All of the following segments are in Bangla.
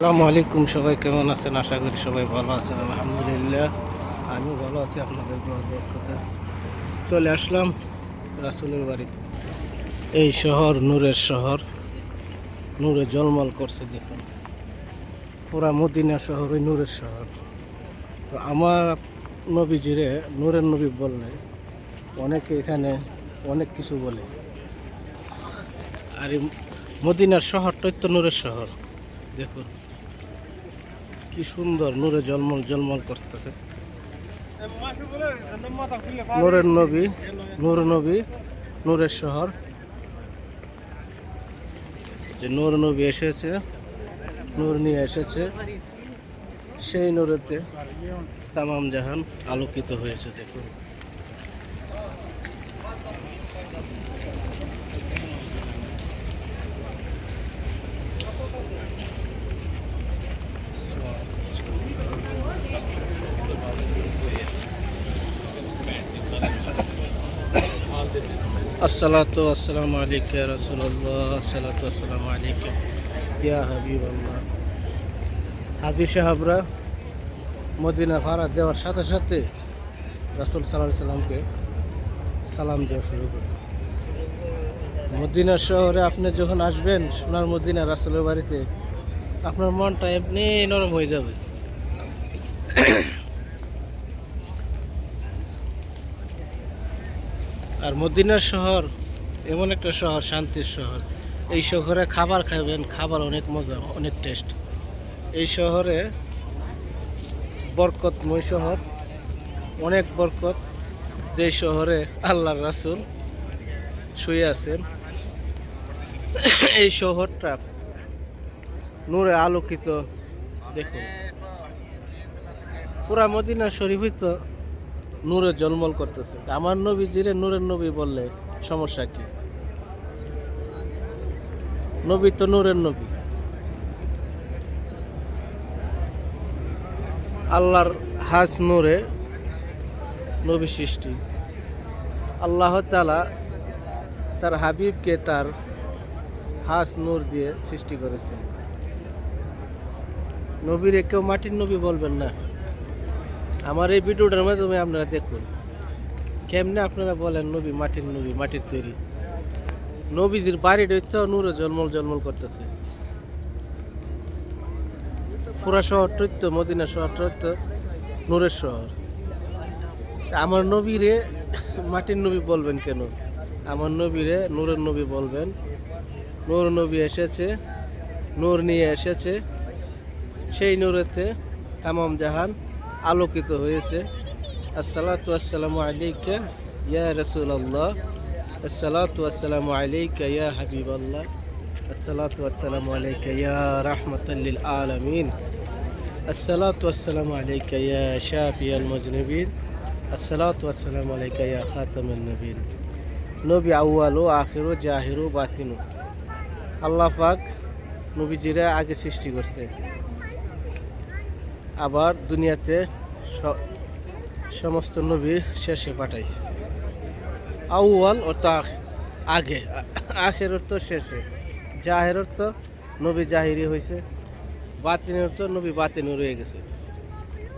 আসসালামু আলাইকুম, সবাই কেমন আছেন? আশা করি সবাই ভালো আছেন, আলহামদুলিল্লাহ। আমিও ভালো আছি আপনাদের চলে আসলাম রাসুলের বাড়িতে এই শহর নূরের শহর। নূরে জলমল করছে, দেখুন। পুরা মদিনা শহর ওই নূরের শহর। তো আমার নবীজিরে, নূরের নবী বললে, অনেকে এখানে অনেক কিছু বলে। আর মদিনার শহরটাই তো নূরের শহর, দেখুন। কি সুন্দর নূরে জলমল জলমল করতেছে। নূরের নবী, নূর নবী, নূরের শহর। যে নূর নবী এসেছে, নূর নিয়ে এসেছে, সেই নূরেতে তামাম জাহান আলোকিত হয়েছে, দেখুন। আসসালাতু আসসালামু আলাইকা ইয়া রাসূলুল্লাহ, আসসালাতু আসসালামু আলাইকা ইয়া হাবিবাল্লাহ। হাজি সাহাবরা, মদিনা ভাড়া দেওয়ার সাথে সাথে রাসূল সাল্লাল্লাহু সাল্লামকে সালাম দেওয়া শুরু করে মদিনা শহরে আপনি যখন আসবেন, সোনার মদিনা রাসূলের বাড়িতে, আপনার মনটা এমনি নরম হয়ে যাবে। আর মদিনার শহর এমন একটা শহর, শান্তির শহর। এই শহরে খাবার খাবেন খাবার অনেক মজা, অনেক টেস্ট এই শহরে বরকতময় শহর, অনেক বরকত। যে শহরে আল্লাহর রাসুল শুয়ে আছেন, এই শহরটা নূরে আলোকিত। দেখুন, পুরা মদিনা শরীফই তো নূরে জলমল করতেছে। আমার নবী জিরে নূরের নবী বললে সমস্যা কি? নবী তো নূরের নবী। আল্লাহর হাস নূরে নবী সৃষ্টি। আল্লাহ তালা তার হাবিবকে তার হাস নূর দিয়ে সৃষ্টি করেছেন। নবীরে কেউ মাটির নবী বলবেন না। আমার এই ভিডিওটার মাধ্যমে আপনারা দেখুন কেমনে আপনারা বলেন নবী মাটির নবী, মাটির তৈরি। নবীজির বাড়িটা হচ্ছে নূরে জলমল জলমল করতেছে। পুরা শহর তো মদিনা শহর তো নূরের শহর। আমার নবীরে মাটির নবী বলবেন কেন? আমার নবীরে নূরের নবী বলবেন, নূর নবী এসেছে, নূর নিয়ে এসেছে, সেই নূরেতে তামাম জাহান আলোকিত হয়েছে। আসসালাতু আসসালামু আলাইকা ইয়া রাসূলুল্লাহ। আসসালাতু আসসালামু আলাইকা ইয়া হাবিবাল্লাহ। আসসালাতু আসসালামু আলাইকা ইয়া রাহমাতাল লিল আলামিন। আসসালাতু আসসালামু আলাইকা ইয়া শাফিয়াল মুজনিবিন। আসসালাতু আসসালামু আলাইকা ইয়া খাতামান নবীন। নবী আউয়াল ও আখির ও জাহির ও বাতিনু। আল্লাহ পাক নবীজিরা আগে সৃষ্টি করছে। আবার দুনিয়াতে সমস্ত নবীর শেষে পাঠাইছে। আউয়াল অর্থ আখ- আগে। আখের অর্থ শেষে। জাহের অর্থ নবী জাহিরি হয়েছে বাতিনের অর্থ নবী বাতিনু রয়ে গেছে।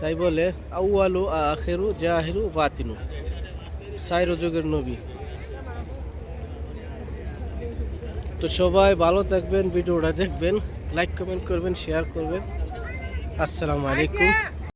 তাই বলে আউয়ালু, আখেরু, জাহিরু, বাতিনু। সাইরো যুগের নবী। তো সবাই ভালো থাকবেন, ভিডিওটা দেখবেন লাইক কমেন্ট করবেন শেয়ার করবেন। আসসালামু আলাইকুম।